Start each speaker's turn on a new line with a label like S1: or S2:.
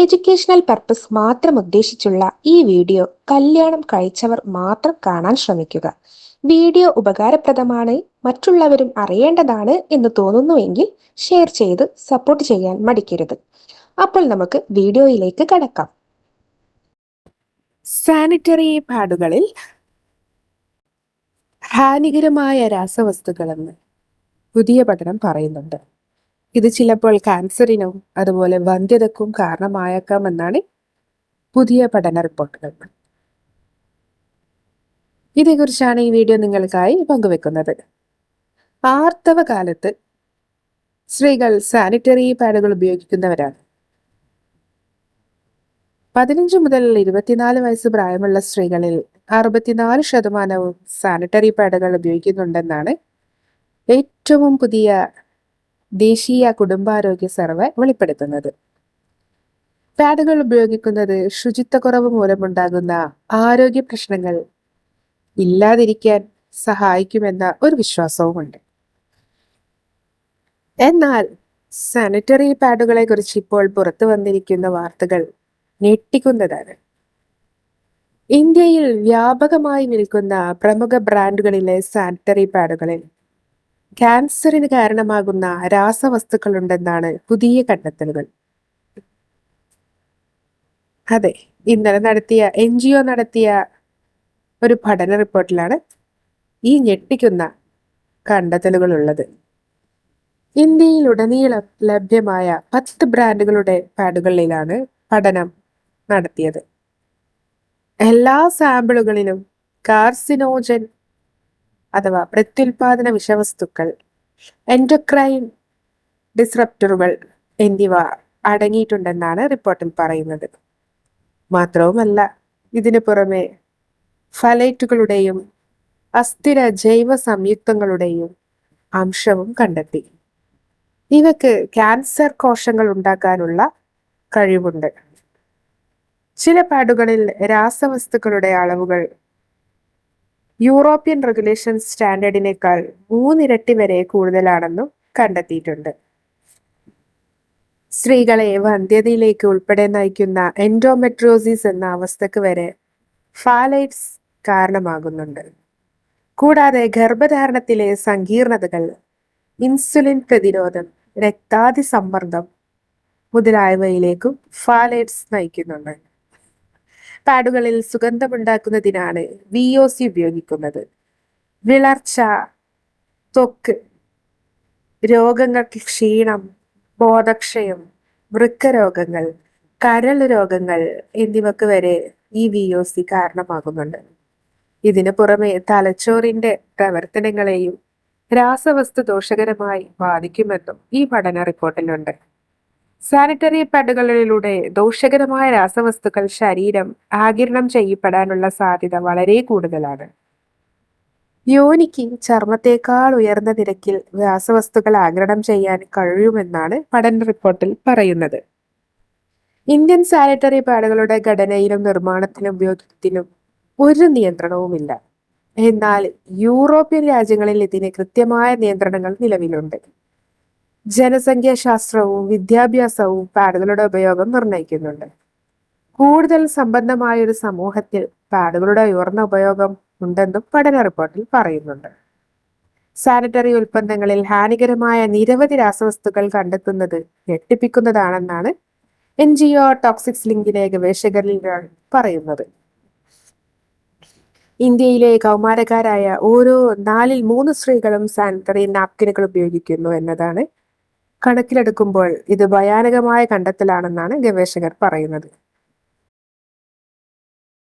S1: Educational purpose മാത്രം ഉദ്ദേശിച്ചുള്ള ഈ video കല്യാണം കഴിച്ചവർ മാത്രം കാണാൻ ശ്രമിക്കുക. വീഡിയോ ഉപകാരപ്രദമാണ് മറ്റുള്ളവരും അറിയേണ്ടതാണ് എന്ന് തോന്നുന്നുവെങ്കിൽ ഷെയർ ചെയ്ത് സപ്പോർട്ട് ചെയ്യാൻ മടിക്കരുത്. അപ്പോൾ നമുക്ക് വീഡിയോയിലേക്ക് കടക്കാം.
S2: സാനിറ്ററി പാഡുകളിൽ ഹാനികരമായ രാസവസ്തുക്കളെന്ന് പുതിയ പഠനം പറയുന്നുണ്ട്. ഇത് ചിലപ്പോൾ ക്യാൻസറിനും അതുപോലെ വന്ധ്യതക്കും കാരണമായേക്കാമെന്നാണ് പുതിയ പഠന റിപ്പോർട്ടുകൾ. ഇതേക്കുറിച്ചാണ് ഈ വീഡിയോ നിങ്ങൾക്കായി പങ്കുവെക്കുന്നത്. ആർത്തവ കാലത്ത് സ്ത്രീകൾ സാനിറ്ററി പാഡുകൾ ഉപയോഗിക്കുന്നവരാണ്. പതിനഞ്ച് മുതൽ ഇരുപത്തിനാല് വയസ്സ് പ്രായമുള്ള സ്ത്രീകളിൽ അറുപത്തിനാല് ശതമാനവും സാനിറ്ററി പാഡുകൾ ഉപയോഗിക്കുന്നുണ്ടെന്നാണ് ഏറ്റവും പുതിയ ദേശീയ കുടുംബാരോഗ്യ സർവേ വെളിപ്പെടുത്തുന്നത്. പാഡുകൾ ഉപയോഗിക്കുന്നത് ശുചിത്വക്കുറവ് മൂലമുണ്ടാകുന്ന ആരോഗ്യ പ്രശ്നങ്ങൾ ഇല്ലാതിരിക്കാൻ സഹായിക്കുമെന്ന ഒരു വിശ്വാസവുമുണ്ട്. എന്നാൽ സാനിറ്ററി പാഡുകളെ കുറിച്ച് ഇപ്പോൾ പുറത്തു വന്നിരിക്കുന്ന വാർത്തകൾ ഞെട്ടിക്കുന്നതാണ്. ഇന്ത്യയിൽ വ്യാപകമായി നിൽക്കുന്ന പ്രമുഖ ബ്രാൻഡുകളിലെ സാനിറ്ററി പാഡുകളിൽ ക്യാൻസറിന് കാരണമാകുന്ന രാസവസ്തുക്കളുണ്ടെന്നാണ് പുതിയ കണ്ടെത്തലുകൾ. അതെ ഇന്നലെ നടത്തിയ എൻ ജി ഒ നടത്തിയ ഒരു പഠന റിപ്പോർട്ടിലാണ് ഈ ഞെട്ടിക്കുന്ന കണ്ടെത്തലുകൾ ഉള്ളത് ഇന്ത്യയിലുടനീളം ലഭ്യമായ പത്ത് ബ്രാൻഡുകളുടെ പാഡുകളിലാണ് പഠനം നടത്തിയത്. എല്ലാ സാമ്പിളുകളിലും കാർസിനോജൻ അഥവാ പ്രത്യുൽപാദന വിഷവസ്തുക്കൾ എൻഡോക്രൈൻ ഡിസ്റപ്റ്ററുകൾ എന്നിവ അടങ്ങിയിട്ടുണ്ടെന്നാണ് റിപ്പോർട്ടിൽ പറയുന്നത്. മാത്രവുമല്ല ഇതിനു പുറമെ ഫലൈറ്റുകളുടെയും അസ്ഥിര ജൈവ സംയുക്തങ്ങളുടെയും അംശവും കണ്ടെത്തി. ഇവക്ക് ക്യാൻസർ കോശങ്ങൾ ഉണ്ടാക്കാനുള്ള കഴിവുണ്ട്. ചില പാടുകളിൽ രാസവസ്തുക്കളുടെ അളവുകൾ യൂറോപ്യൻ റെഗുലേഷൻ സ്റ്റാൻഡേർഡിനേക്കാൾ മൂന്നിരട്ടി വരെ കൂടുതലാണെന്നും കണ്ടെത്തിയിട്ടുണ്ട്. സ്ത്രീകളെ വന്ധ്യതയിലേക്ക് ഉൾപ്പെടെ നയിക്കുന്ന എൻഡോമെട്രോസിസ് എന്ന അവസ്ഥക്ക് വരെ ഫാലൈറ്റ്സ് കാരണമാകുന്നുണ്ട്. കൂടാതെ ഗർഭധാരണത്തിലെ സങ്കീർണതകൾ ഇൻസുലിൻ പ്രതിരോധം രക്താതി സമ്മർദ്ദം മുതലായവയിലേക്കും ഫാലൈറ്റ്സ് നയിക്കുന്നുണ്ട്. പാഡുകളിൽ സുഗന്ധമുണ്ടാക്കുന്നതിനാണ് വി ഒ സി ഉപയോഗിക്കുന്നത്. വിളർച്ച ത്വക്ക് രോഗങ്ങൾക്ക് ക്ഷീണം ബോധക്ഷയം വൃക്കരോഗങ്ങൾ കരൾ രോഗങ്ങൾ എന്നിവക്ക് വരെ ഈ വി ഒ സി കാരണമാകുന്നുണ്ട്. ഇതിനു പുറമെ തലച്ചോറിന്റെ പ്രവർത്തനങ്ങളെയും രാസവസ്തു ദോഷകരമായി ബാധിക്കുമെന്നും ഈ പഠന റിപ്പോർട്ടിലുണ്ട്. സാനിറ്ററി പാഡുകളിലൂടെ ദോഷകരമായ രാസവസ്തുക്കൾ ശരീരം ആകിരണം ചെയ്യപ്പെടാനുള്ള സാധ്യത വളരെ കൂടുതലാണ്. യോനിക്ക് ചർമ്മത്തേക്കാൾ ഉയർന്ന നിരക്കിൽ രാസവസ്തുക്കൾ ആഗിരണം ചെയ്യാൻ കഴിയുമെന്നാണ് പഠന റിപ്പോർട്ടിൽ പറയുന്നത്. ഇന്ത്യൻ സാനിറ്ററി പാഡുകളുടെ ഘടനയിലും നിർമ്മാണത്തിലും ഉപയോഗത്തിലും ഒരു നിയന്ത്രണവുമില്ല. എന്നാൽ യൂറോപ്യൻ രാജ്യങ്ങളിൽ ഇതിന് കൃത്യമായ നിയന്ത്രണങ്ങൾ നിലവിലുണ്ട്. ജനസംഖ്യാശാസ്ത്രവും വിദ്യാഭ്യാസവും പാഡുകളുടെ ഉപയോഗം നിർണയിക്കുന്നുണ്ട്. കൂടുതൽ സമ്പന്നമായ ഒരു സമൂഹത്തിൽ പാഡുകളുടെ ഉയർന്ന ഉപയോഗം ഉണ്ടെന്നും പഠന റിപ്പോർട്ടിൽ പറയുന്നുണ്ട്. സാനിറ്ററി ഉൽപ്പന്നങ്ങളിൽ ഹാനികരമായ നിരവധി രാസവസ്തുക്കൾ കണ്ടെത്തുന്നത് ഞെട്ടിപ്പിക്കുന്നതാണെന്നാണ് എൻ ജി ഒ ടോക്സിക്സ് ലിങ്കിലെ ഗവേഷകരിൽ പറയുന്നത്. ഇന്ത്യയിലെ കൗമാരക്കാരായ ഓരോ നാലിൽ മൂന്ന് സ്ത്രീകളും സാനിറ്ററി നാപ്കിനുകൾ ഉപയോഗിക്കുന്നു എന്നതാണ് കണക്കിലെടുക്കുമ്പോൾ ഇത് ഭയാനകമായ കണ്ടെത്തലാണെന്നാണ് ഗവേഷകർ പറയുന്നത്.